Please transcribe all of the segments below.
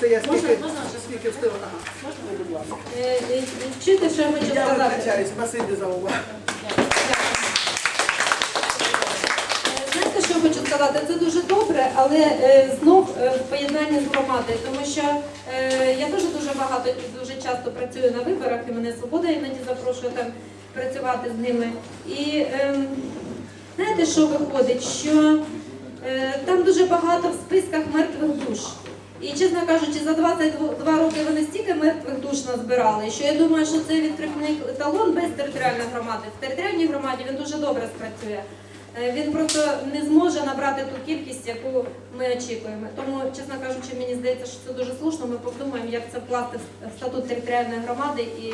Оце я скільки, можна, скільки встигла. Ага. Можна будь ласка? Е, е, Чуєте, що я хочу Я сказати? вибачаюсь, спасибі за увагу. Е, Знаєте, що я хочу сказати? Це дуже добре, але е, знов е, в поєднанні з громадою, тому що е, я дуже дуже багато і дуже часто працюю на виборах, і мене свобода іноді запрошує там працювати з ними. І ем, знаєте, що виходить? Що е, там дуже багато в списках мертвих душ. І чесно кажучи, за 22 роки вони стільки мертвих душ назбирали, що я думаю, що це відкривний талон без територіальної громади. В територіальній громаді він дуже добре спрацює. Е, Він просто не зможе набрати ту кількість, яку ми очікуємо. Тому, чесно кажучи, мені здається, що це дуже слушно. Ми подумаємо, як це вкласти в статут територіальної громади і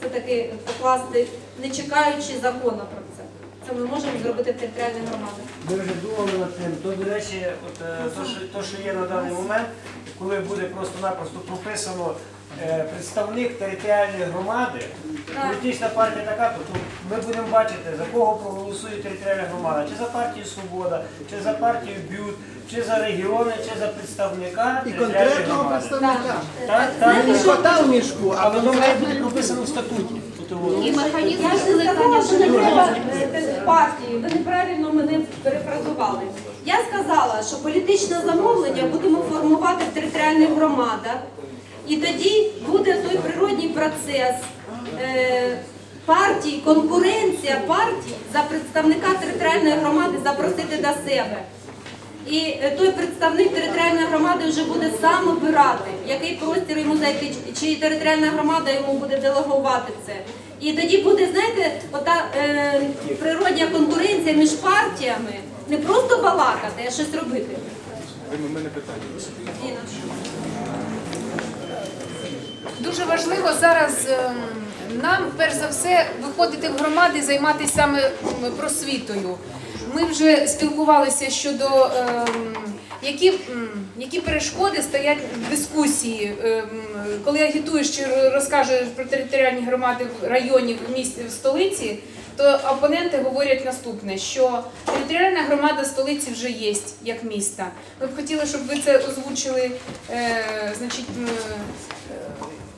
все-таки покласти, не чекаючи закону про це. Це ми можемо зробити в територіальній громаді. Ми вже думали над тим. То, до речі, от, е, то, що, то, що є на даний момент, коли буде просто-напросто прописано е, представник територіальної громади, політична партія така, то то ми будемо бачити, за кого проголосує територіальна громада, чи за партію Свобода, чи за партію Бют, чи за регіони, чи за представника І територіальної конкретного громади. представника. Так, так. Не кота в мішку, а А воно має бути прописано в статуті. От, от. І механізм Я ж не сказала, що не треба е, партії. Ви неправильно мене перефразували. Я сказала, що політичне замовлення будемо формувати в територіальних громадах, і тоді буде той природній процес е, партій, конкуренція партій за представника територіальної громади запросити до себе. І е, той представник територіальної громади вже буде сам обирати, який простір йому зайти, чи територіальна громада йому буде делегувати це. І тоді буде, знаєте, ота е, природня конкуренція між партіями не просто балакати, а щось робити. У мене питання. Дуже важливо зараз ем, нам, перш за все, виходити в громади і займатися саме просвітою. Ми вже спілкувалися щодо ем, які, які перешкоди стоять в дискусії, Ем, коли агітуєш чи розкажеш про територіальні громади в районі в місті в столиці. То опоненти говорять наступне: що територіальна громада столиці вже є як міста. Ми б хотіли, щоб ви це озвучили, е, значить, е,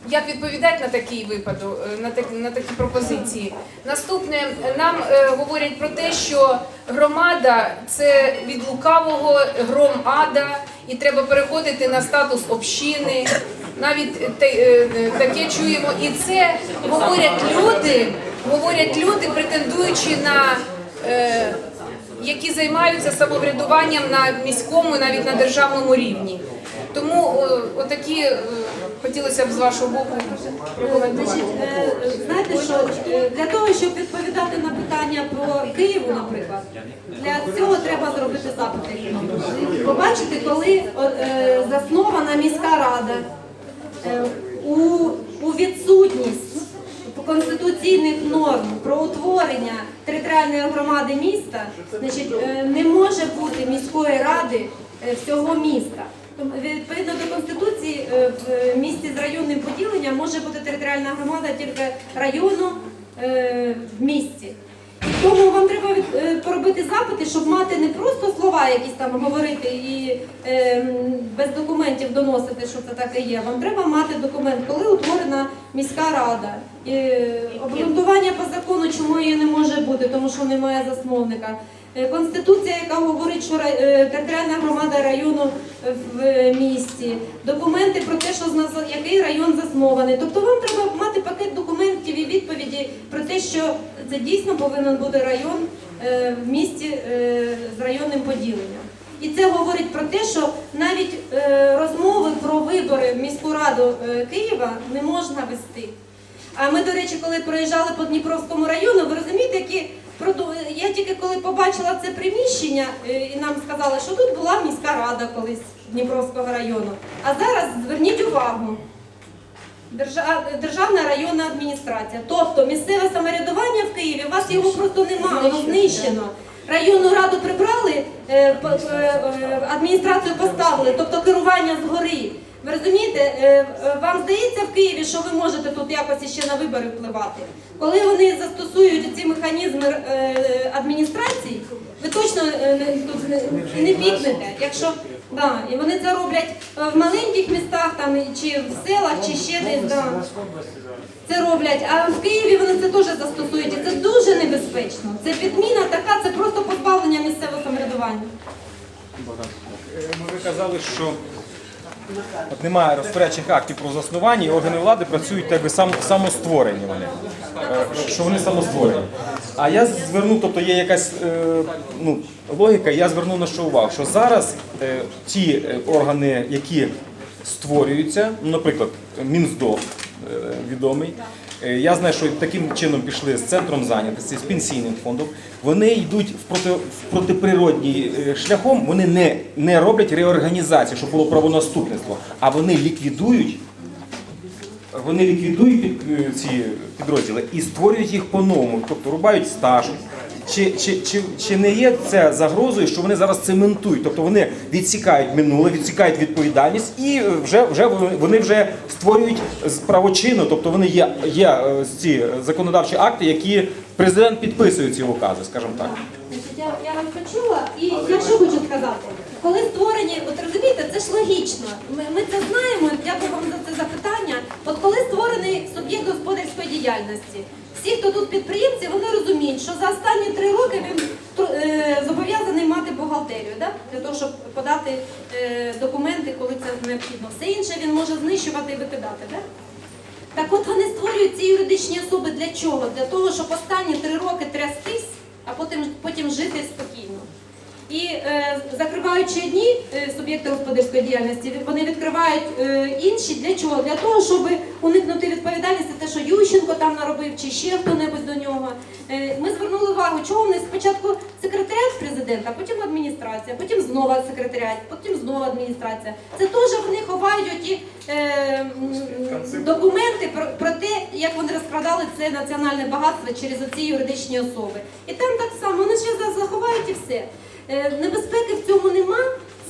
як відповідати на такий випадок, е, на так на такі пропозиції. Наступне нам е, говорять про те, що громада це від лукавого гром ада, і треба переходити на статус общини. Навіть те- е, е, таке чуємо, і це говорять люди, говорять люди, претендуючи на. Е, які займаються самоврядуванням на міському, навіть на державному рівні. Тому е, отакі е, хотілося б з вашого боку прокоментувати. Е, знаєте, що е, для того, щоб відповідати на питання про Києву, наприклад, для цього треба зробити запити. Побачити, коли е, заснована міська рада у, у відсутність конституційних норм про утворення територіальної громади міста, значить, е, не може бути міської ради е, всього міста. Відповідно до конституції, е, в місті з районним поділенням може бути територіальна громада тільки району в місті. Тому вам треба е, поробити запити, щоб мати не просто слова якісь там говорити і е, без документів доносити, що це таке є. Вам треба мати документ, коли утворена міська рада. Е, обґрунтування по закону, чому її не може бути, тому що немає засновника. Е, Конституція, яка говорить, що е, територіальна громада району в місті, документи про те, що який район заснований. Тобто вам треба мати пакет документів і відповіді про те, що це дійсно повинен бути район е, в місті е, з районним поділенням. І це говорить про те, що навіть е, розмови про вибори в міську раду Києва не можна вести. А ми, до речі, коли проїжджали по Дніпровському району, ви розумієте, які я тільки коли побачила це приміщення, і нам сказали, що тут була міська рада колись Дніпровського району. А зараз зверніть увагу. Держа- Державна районна адміністрація. Тобто місцеве самоврядування в Києві, у вас його просто немає, воно знищено. Районну раду прибрали, е, е, е, адміністрацію поставили, тобто керування згори. Ви розумієте, вам здається в Києві, що ви можете тут якось іще на вибори впливати. Коли вони застосують ці механізми адміністрації, ви точно не- тут не пікнете. Якщо Да, і вони це роблять е, в маленьких містах там, чи в селах, чи ще десь. Да. Це роблять. А в Києві вони це теж застосують. І це дуже небезпечно. Це підміна така, це просто позбавлення місцевого самоврядування. Е, Ви казали, що от немає розпорядчих актів про заснування, і органи влади працюють так би сам, самостворені вони. Е, Що вони самостворені. А я звернув, тобто є якась е, ну, логіка, я звернув на що увагу, що зараз е, ті е, органи, які створюються, ну, наприклад, Мінздов відомий. Я знаю, що таким чином пішли з центром зайнятості, з пенсійним фондом. Вони йдуть в, проти, в протиприродній шляхом, вони не, не роблять реорганізацію, щоб було правонаступництво, а вони ліквідують. Вони ліквідують під, е, ці підрозділи і створюють їх по-новому, тобто рубають стаж. Чи, чи, чи, чи не є це загрозою, що вони зараз цементують? Тобто вони відсікають минуле, відсікають відповідальність і вже, вже вони- вже створюють з правочину, тобто вони є, є е, ці законодавчі акти, які президент підписує ці укази, скажімо так. Я, я вас почула, і я що хочу сказати. Коли створені, от розумієте, це ж логічно. Ми, ми це знаємо. Дякую вам за це запитання. От коли створений суб'єкт господарської діяльності, всі, хто тут підприємці, вони розуміють, що за останні три роки він е, зобов'язаний мати бухгалтерію, да? для того, щоб подати е, документи, коли це необхідно. Все інше він може знищувати і викидати. Да? Так от вони створюють ці юридичні особи для чого? Для того, щоб останні три роки трястись, а потім, потім жити спокійно. І е, закриваючи одні е, суб'єкти господарської діяльності, вони відкривають е, інші для чого? Для того, щоб уникнути відповідальності, те, що Ющенко там наробив, чи ще хто-небудь до нього. Е, ми звернули увагу, чого вони спочатку секретаріат президента, потім адміністрація, потім знову секретаріат, потім знову адміністрація. Це теж вони ховають оті е, документи про, про те, як вони розкрадали це національне багатство через оці юридичні особи. І там так само, вони ще заховають і все. Е, небезпеки в цьому нема.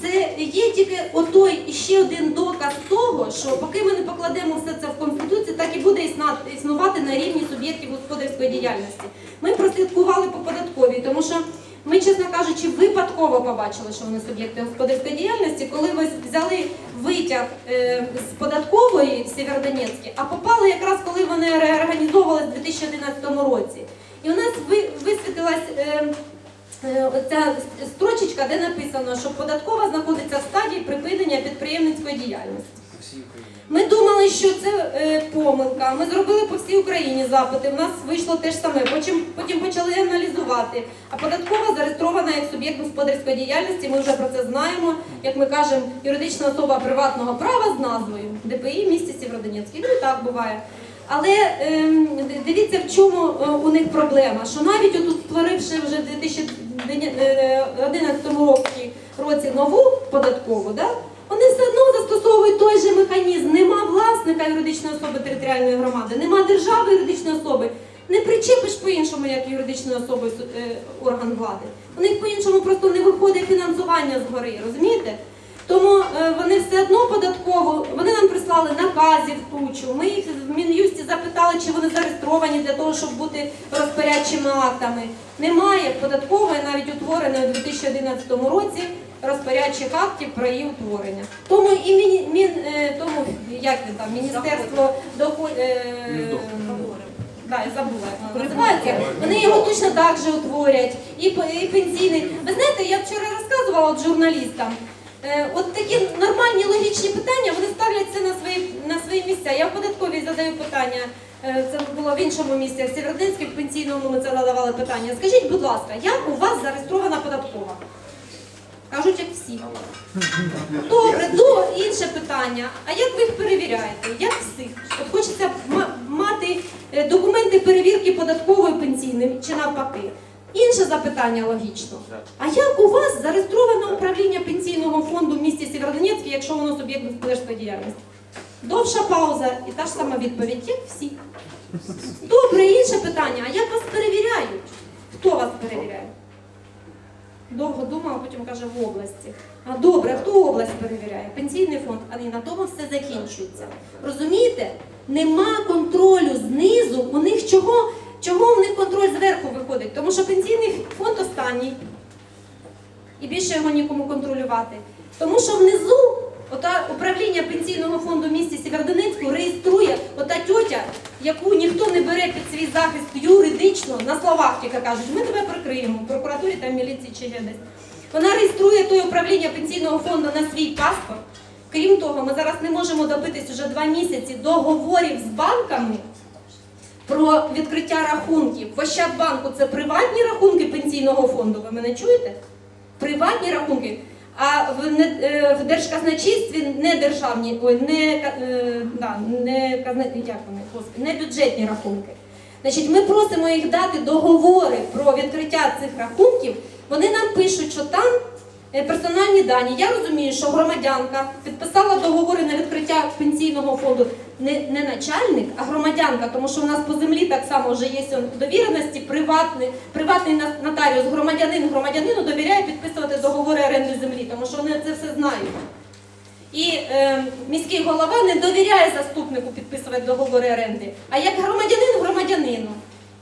Це є тільки отой ще один доказ того, що поки ми не покладемо все це в конституцію, так і буде існувати на рівні суб'єктів господарської діяльності. Ми прослідкували по податковій, тому що ми, чесно кажучи, випадково побачили, що вони суб'єкти господарської діяльності, коли ви взяли витяг е, з податкової в Сєвєродонецькій, а попали якраз коли вони реорганізовувалися в 2011 році. І у нас ви- висвітилась. Е, Оця строчечка, де написано, що податкова знаходиться в стадії припинення підприємницької діяльності. Ми думали, що це е, помилка. Ми зробили по всій Україні запити. У нас вийшло те ж саме. Потім, потім почали аналізувати. А податкова зареєстрована як суб'єкт господарської діяльності. Ми вже про це знаємо. Як ми кажемо, юридична особа приватного права з назвою ДПІ в місті Сєвєродонецький. Ну і так буває. Але ем, дивіться, в чому е, у них проблема, що навіть отут створивши вже в 2011 році, році нову податкову, да, вони все одно застосовують той же механізм. Нема власника юридичної особи територіальної громади, нема держави юридичної особи. Не причепиш по-іншому, як юридичною особою су- е, орган влади. У них по-іншому просто не виходить фінансування згори, розумієте? Тому е, вони все одно податково, вони нам прислали наказів тучу. Ми їх в Мін'юсті запитали, чи вони зареєстровані для того, щоб бути розпорядчими актами. Немає податкової, навіть утвореної у 2011 році розпорядчих актів про її утворення. Тому і міні, мін, е, тому як він там міністерство доход. Е, Да, я забула. Вони його точно так же утворять. І, і пенсійний. Ви знаєте, я вчора розказувала журналістам. Е, От такі нормальні логічні питання, вони ставлять це на свої, на свої місця. Я в податковій задаю питання. е, Це було в іншому місці, в Сєвєродонецькій, в пенсійному ми це задавали питання. Скажіть, будь ласка, як у вас зареєстрована податкова? Кажуть, як всі. Добре, до інше питання. А як ви їх перевіряєте? Як всіх? От хочеться мати е, документи перевірки податкової пенсійної чи навпаки. Інше запитання логічно. А як у вас зареєстроване управління пенсійного фонду в місті Сєвєродонецький, якщо воно суб'єкт господарської діяльності? Довша пауза і та ж сама відповідь, як всі. Добре, інше питання. А як вас перевіряють? Хто вас перевіряє? Довго думав, а потім каже в області. А добре, хто область перевіряє? Пенсійний фонд, а і на тому все закінчується. Розумієте? Нема контролю знизу. У них чого? Чого у них контроль зверху виходить? Тому що пенсійний фонд останній. і більше його нікому контролювати. Тому що внизу ота управління пенсійного фонду в місті Сєвєродонецьку реєструє ота тьотя, яку ніхто не бере під свій захист юридично, на словах тільки кажуть, ми тебе прикриємо, в прокуратурі та міліції чи десь. Вона реєструє той управління пенсійного фонду на свій паспорт. Крім того, ми зараз не можемо добитись уже два місяці договорів з банками про відкриття рахунків. В Ощадбанку це приватні рахунки пенсійного фонду. Ви мене чуєте? Приватні рахунки. А в, не, е, в держказначействі не державні, ой, не, е, да, не, як вони, не бюджетні рахунки. Значить, ми просимо їх дати договори про відкриття цих рахунків. Вони нам пишуть, що там е, персональні дані. Я розумію, що громадянка підписала договори на відкриття пенсійного фонду не, не начальник, а громадянка, тому що у нас по землі так само вже є довіреності, приватний, приватний нотаріус, громадянин громадянину довіряє підписувати договори оренди землі, тому що вони це все знають. І е, міський голова не довіряє заступнику підписувати договори оренди, а як громадянин громадянину.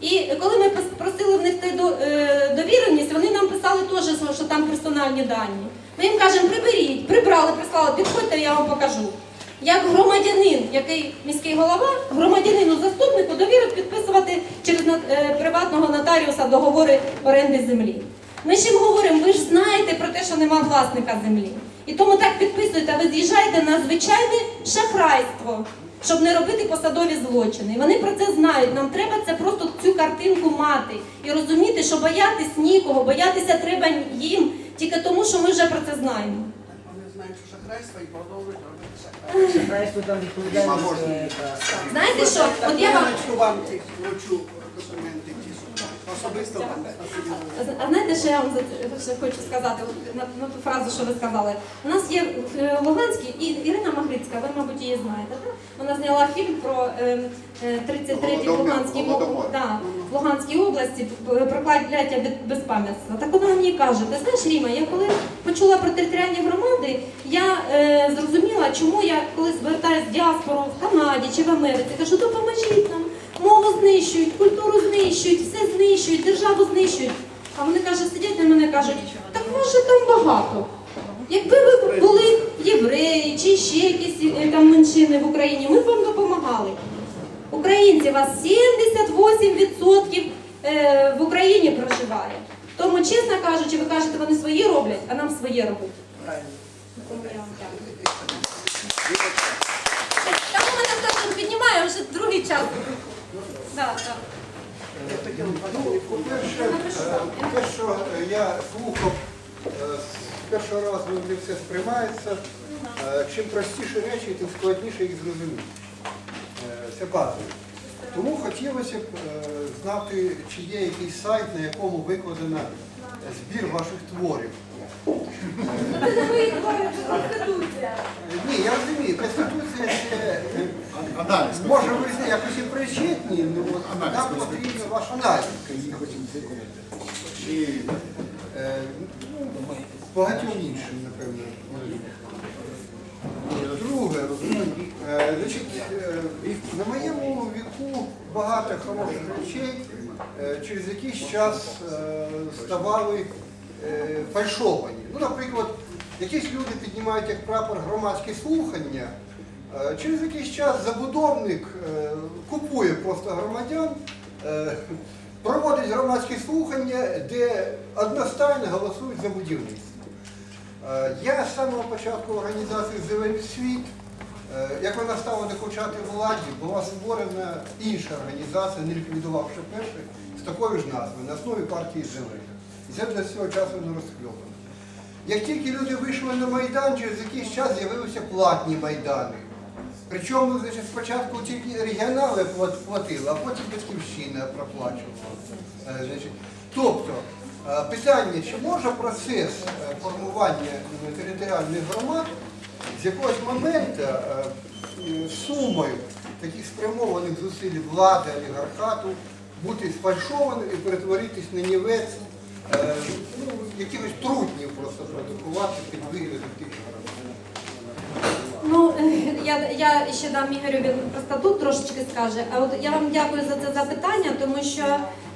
І коли ми просили в них е, довіреність, вони нам писали теж, що там персональні дані. Ми їм кажемо, приберіть, прибрали, прислали, підходьте, я вам покажу. Як громадянин, який міський голова, громадянину заступнику довірив підписувати через е, приватного нотаріуса договори оренди землі. Ми їм говоримо, ви ж знаєте про те, що нема власника землі. І тому так підписуєте, ви з'їжджаєте на звичайне шахрайство, щоб не робити посадові злочини. І вони про це знають. Нам треба це просто цю картинку мати і розуміти, що боятись нікого, боятися треба їм тільки тому, що ми вже про це знаємо. Вони знають, що шахрайство і продовжують Знаєте що? От я вам начну вам ті вручу документи ті особисто. А знаєте, що я вам ще хочу сказати от на, на ту фразу, що ви сказали? У нас є в е, Луганській і Ірина Магрицька, ви, мабуть, її знаєте. Так? Вона зняла фільм про е, е, 33-й Голодомор. Луганській, Голодомор. да, в Луганській області прокляття без- безпам'ятства. Так вона мені каже, ти знаєш, Ріма, я коли почула про територіальні громади, я е, зрозуміла, чому я коли звертаюся в діаспору в Канаді чи в Америці, кажу, допоможіть нам, мову знищують, культуру знищують, все знищують, державу знищують. А вони кажуть, сидять на мене кажуть, так вас же там багато. Якби ви були євреї чи ще якісь е, там меншини в Україні, ми б вам допомагали. Українці, вас 78% е, в Україні проживає. Тому, чесно кажучи, ви кажете, вони свої роблять, а нам своє робити. Правильно. Тому мене хтось піднімає вже другий час. Да, да. Ну, по-перше, е, те, що е, я слухав, е, з першого разу не все сприймається. Е, Чим простіші речі, тим складніше їх зрозуміти. Е, Це базово. Тому хотілося б е, знати, чи є якийсь сайт, на якому викладено збір ваших творів. Це не твори, це конституція. Ні, я розумію, Конституція це е, може ви якось і причетні, ну от нам потрібен ваш аналіз. І е, ну, багатьом іншим, напевно. Друге, е, значить, е, на моєму віку багато хороших речей через якийсь час ставали фальшовані. Ну, наприклад, якісь люди піднімають як прапор громадські слухання. Е, Через якийсь час забудовник е, купує просто громадян, е, проводить громадські слухання, де одностайно голосують за будівництво. Я з самого початку організації Зелений світ, як вона стала докучати владі, була створена інша організація, не ліквідувавши першу, з такою ж назвою, на основі партії Зелених. Це до цього часу не розхльовано. Як тільки люди вийшли на Майдан, через якийсь час з'явилися платні майдани. Причому значить, спочатку тільки регіонали платили, а потім батьківщина проплачувала. Е. Тобто е, питання, чи може процес е, формування територіальних громад з якогось моменту сумою таких спрямованих зусиль влади, олігархату бути сфальшованим і перетворитись на нівець, ну, якихось трутнів просто продукувати під виглядом тих громад. Ну, я, я ще дам Ігорю, він про статут трошечки скаже. А от я вам дякую за це запитання, тому що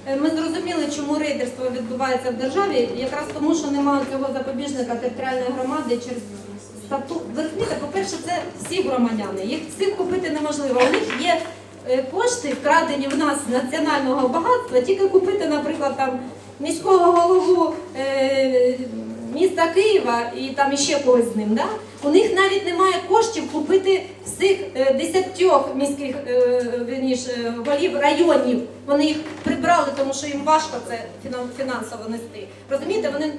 е, ми зрозуміли, чому рейдерство відбувається в державі, якраз тому, що немає цього запобіжника територіальної громади через статут. Ви розумієте, по-перше, це всі громадяни. Їх всіх купити неможливо. У них є е, кошти, вкрадені в нас з національного багатства, тільки купити, наприклад, там міського голову е, міста Києва і там іще когось з ним. Да? У них навіть немає коштів купити всіх е, десятьох міських е, вірніше, голів районів. Вони їх прибрали, тому що їм важко це фінансово нести. Розумієте, вони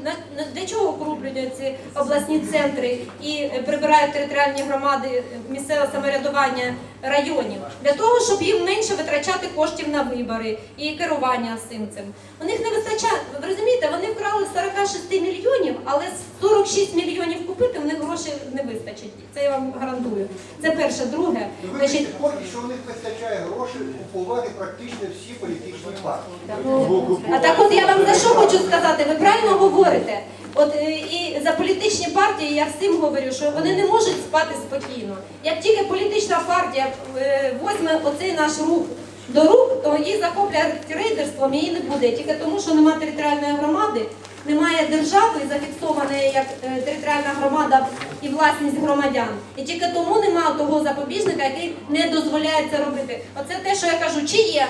для чого окруплюють ці обласні центри і е, прибирають територіальні громади е, місцеве самоврядування районів для того, щоб їм менше витрачати коштів на вибори і керування цим цим. У них не вистачає. Розумієте, вони вкрали 46 мільйонів, але 46 мільйонів купити в них грошей не вистачить. Це я вам гарантую. Це перше. Друге, значить, поки що у них вистачає грошей купувати практично всі політичні партії. Ну, А так от я вам за що хочу сказати, ви правильно говорите. От е, і за політичні партії я всім говорю, що вони не можуть спати спокійно. Як тільки політична партія е, возьме оцей наш рух до рук, то її захоплять рейдерством, її не буде. Тільки тому, що немає територіальної громади, немає держави зафіксованої як е, територіальна громада і власність громадян. І тільки тому немає того запобіжника, який не дозволяє це робити. Оце те, що я кажу, чи є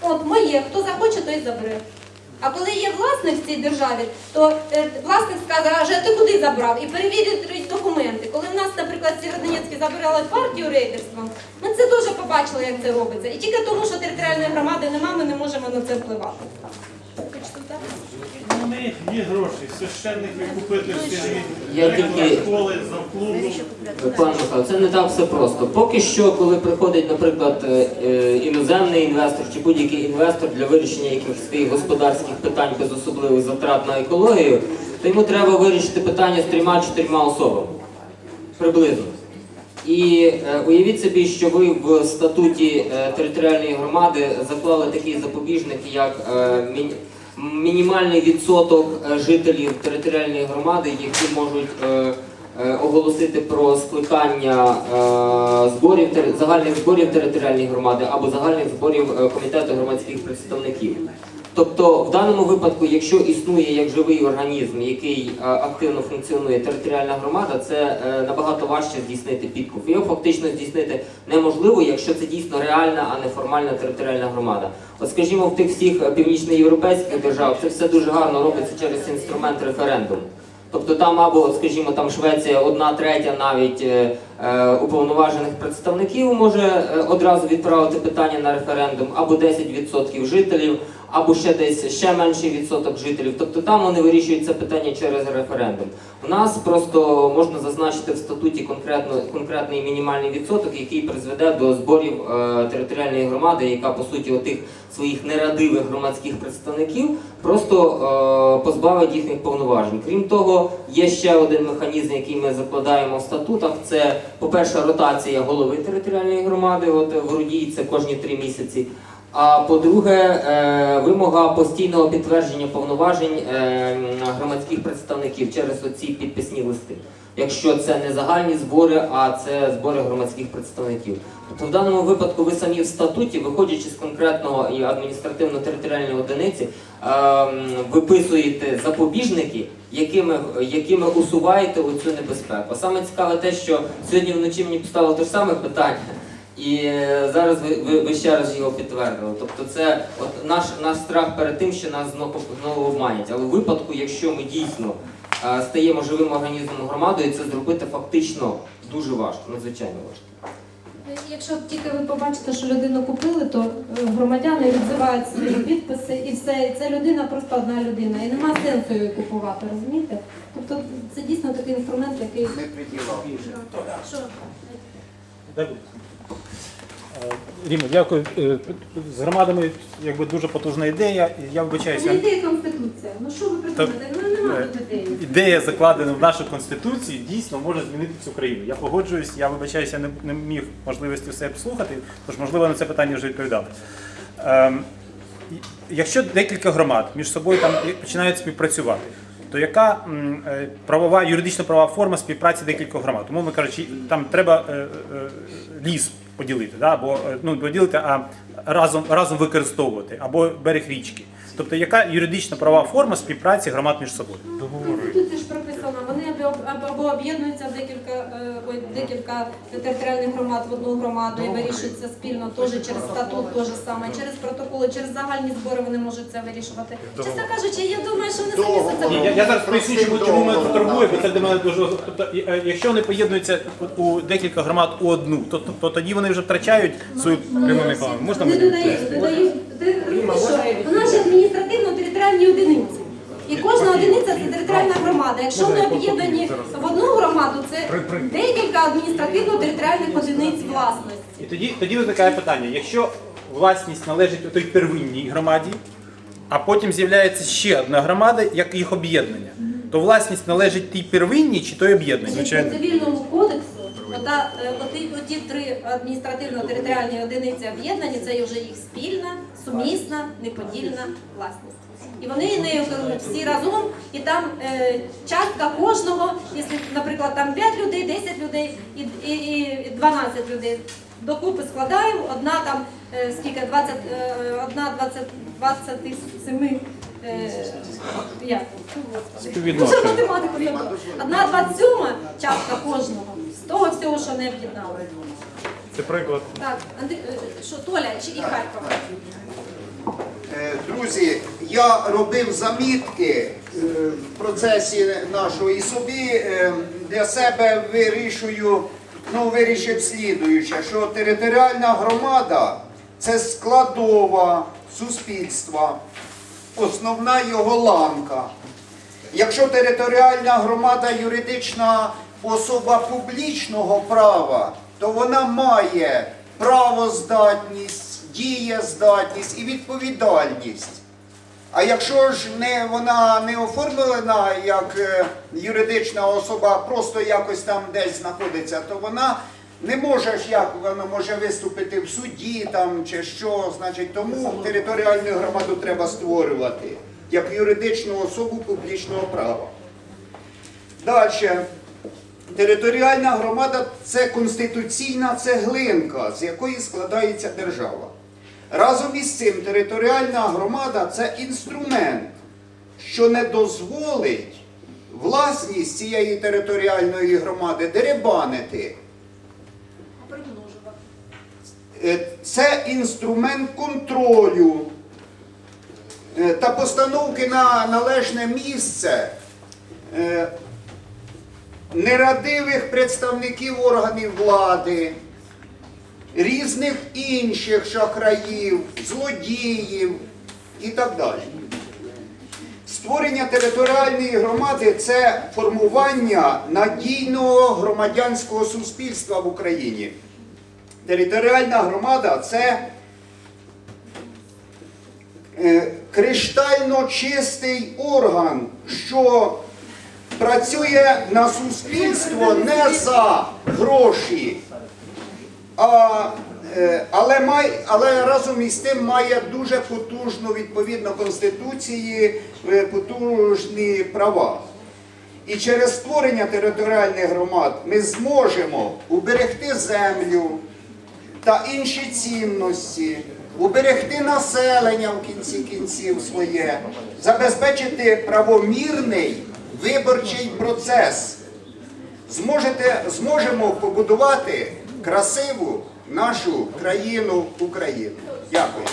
От моє, хто захоче, той забере. А коли є власник в цій державі, то е, власник скаже, а ти куди забрав? І перевірить документи. Коли в нас, наприклад, Сєвєродонецькі забирали партію рейдерством, ми це дуже побачили, як це робиться. І тільки тому, що територіальної громади немає, ми не можемо на це впливати. У є гроші, священники купити всі Я тільки- школи, завклубу. Пане Михайло, це не так все просто. Поки що, коли приходить, наприклад, е, е, іноземний інвестор чи будь-який інвестор для вирішення якихось своїх господарських питань без особливих затрат на екологію, то йому треба вирішити питання з трьома-чотирма особами. Приблизно. І е, уявіть собі, що ви в статуті е, територіальної громади заклали такий запобіжник, як е, міні- мінімальний відсоток е, жителів територіальної громади, які можуть е, е, оголосити про скликання зборів загальних зборів територіальної громади або загальних зборів комітету громадських представників. Тобто, в даному випадку, якщо існує як живий організм, який е, активно функціонує територіальна громада, це е, набагато важче здійснити підкуп. Його фактично здійснити неможливо, якщо це дійсно реальна, а не формальна територіальна громада. От скажімо, в тих всіх північноєвропейських державах це все дуже гарно робиться через інструмент референдуму. Тобто там або, скажімо, там Швеція одна третя навіть е, е, уповноважених представників може одразу відправити питання на референдум, або 10% жителів, або ще десь ще менший відсоток жителів. Тобто там вони вирішують це питання через референдум. У нас просто можна зазначити в статуті конкретно конкретний мінімальний відсоток, який призведе до зборів е, територіальної громади, яка по суті отих своїх нерадивих громадських представників просто е, позбавить їхніх повноважень. Крім того, є ще один механізм, який ми закладаємо в статутах. Це, по-перше, ротація голови територіальної громади. От в Рудії це кожні три місяці. А по-друге, е, вимога постійного підтвердження повноважень е, громадських представників через оці підписні листи. Якщо це не загальні збори, а це збори громадських представників. Тобто в даному випадку ви самі в статуті, виходячи з конкретного і адміністративно-територіальної одиниці, ем, виписуєте запобіжники, якими, якими усуваєте оцю небезпеку. Саме цікаве те, що сьогодні вночі мені поставили те ж саме питання. І е, зараз ви, ви, ви ще раз його підтвердили. Тобто, це от наш, наш страх перед тим, що нас знову, знову обманять. Але в випадку, якщо ми дійсно е, стаємо живим організмом громадою, це зробити фактично дуже важко, надзвичайно важко. Якщо тільки ви побачите, що людину купили, то е, громадяни відзивають свої підписи і все. І це людина просто одна людина. І нема сенсу її купувати, розумієте? Тобто це дійсно такий інструмент, який. Не приділа. Е, Ріма, дякую. Е, З громадами якби дуже потужна ідея. і Я Це вибачаюся. не ідея конституція. Ну що ви придумаєте? Ну немає тут ідеї. Ідея, закладена в нашу конституцію, дійсно може змінити цю країну. Я погоджуюсь, я вибачаюся, не, не міг можливості все слухати, тож можливо на це питання вже відповідали. Ем, якщо декілька громад між собою там починають співпрацювати, то яка е, правова, юридично правова форма співпраці декількох громад? Тому ми кажучи, там треба е, е, ліс поділити, да? або ну, поділити, а разом, разом використовувати, або берег річки. Тобто, яка юридична права форма співпраці громад між собою? Тут ж прописано, вони або, об'єднуються декілька, е, декілька територіальних громад в одну громаду і вирішуються спільно, теж через статут, теж саме, через протоколи, через загальні збори вони можуть це вирішувати. Чесно кажучи, я думаю, що вони самі за це Ні, я, я зараз поясню, чому, чому мене це турбує, бо це для мене дуже. Тобто, е, якщо вони поєднуються у- декілька громад у одну, то, то, то тоді вони вже втрачають свою Миколаївна. Можна не додають, додають. Ти розумієш, що у нас же адміністративно-територіальні одиниці. І кожна одиниця це територіальна громада. Якщо вони об'єднані в одну громаду, це декілька адміністративно-територіальних одиниць власності. І тоді, тоді виникає питання: якщо власність належить у той первинній громаді, а потім з'являється ще одна громада, як їх об'єднання, то власність належить тій первинній чи той об'єднаній? По цивільному кодексу ота, е, оті, оті три адміністративно-територіальні одиниці об'єднані, це вже їх спільна, сумісна, неподільна власність. І вони нею керують всі разом, і там е, частка кожного, якщо, наприклад, там 5 людей, 10 людей і, і, і 12 людей. Докупи складаємо, одна там е, скільки 20, е, одна 20, 27 е, як? Співвідношення. Математику не. Одна 27 частка кожного з того всього, що не об'єднали. Це приклад. Так, Андрій, е, що Толя чи і Харкова? Е, Друзі, я робив замітки е, в процесі нашого і собі е, для себе вирішую, ну вирішив слідуюче, що територіальна громада це складова суспільства, основна його ланка. Якщо територіальна громада юридична особа публічного права, то вона має правоздатність, дієздатність і відповідальність. А якщо ж не, вона не оформлена як е, юридична особа, просто якось там десь знаходиться, то вона не може ж як вона може виступити в суді там чи що. Значить, тому територіальну громаду треба створювати як юридичну особу публічного права. Далі. Територіальна громада це конституційна цеглинка, з якої складається держава. Разом із цим територіальна громада це інструмент, що не дозволить власність цієї територіальної громади деребанити. Е, Це інструмент контролю е, та постановки на належне місце е, нерадивих представників органів влади, різних інших шахраїв, злодіїв і так далі. Створення територіальної громади це формування надійного громадянського суспільства в Україні. Територіальна громада це е, криштально чистий орган, що працює на суспільство не за гроші, а, е, але, має, але разом із тим має дуже потужну відповідно Конституції, е, потужні права. І через створення територіальних громад ми зможемо уберегти землю та інші цінності, уберегти населення в кінці кінців своє, забезпечити правомірний виборчий процес. Зможете, зможемо побудувати красиву нашу країну Україну. Дякую.